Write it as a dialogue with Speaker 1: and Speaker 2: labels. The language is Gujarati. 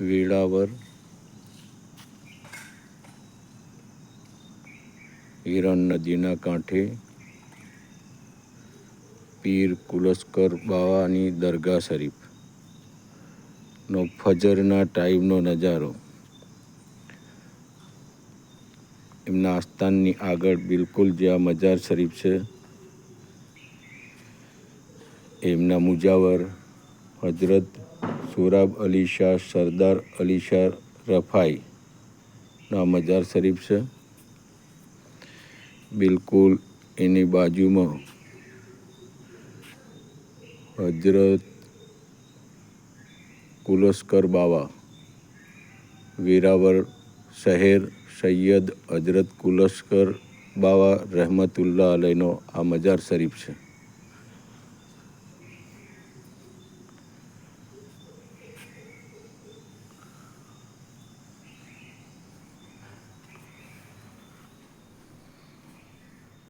Speaker 1: વેળાવર, હિરણ નદીના કાંઠે, પીર કુલસ્કર બાવાની દરગાહ શરીફ. નો ફજરના ટાઈમનો નજારો. એમના આસ્થાનની આગળ બિલકુલ જ્યાં મજાર શરીફ છે, એમના મુજાવર હજરત સોરાબ અલી શાહ સરદાર અલી શાહ રફાઈના મજાર શરીફ છે. બિલકુલ એની બાજુમાં હજરત કુલસ્કર બાવા વેરાવર શહેર સૈયદ હજરત કુલસ્કર બાવા, રહેમતુલ્લાહ અલયનો આ મજાર શરીફ છે.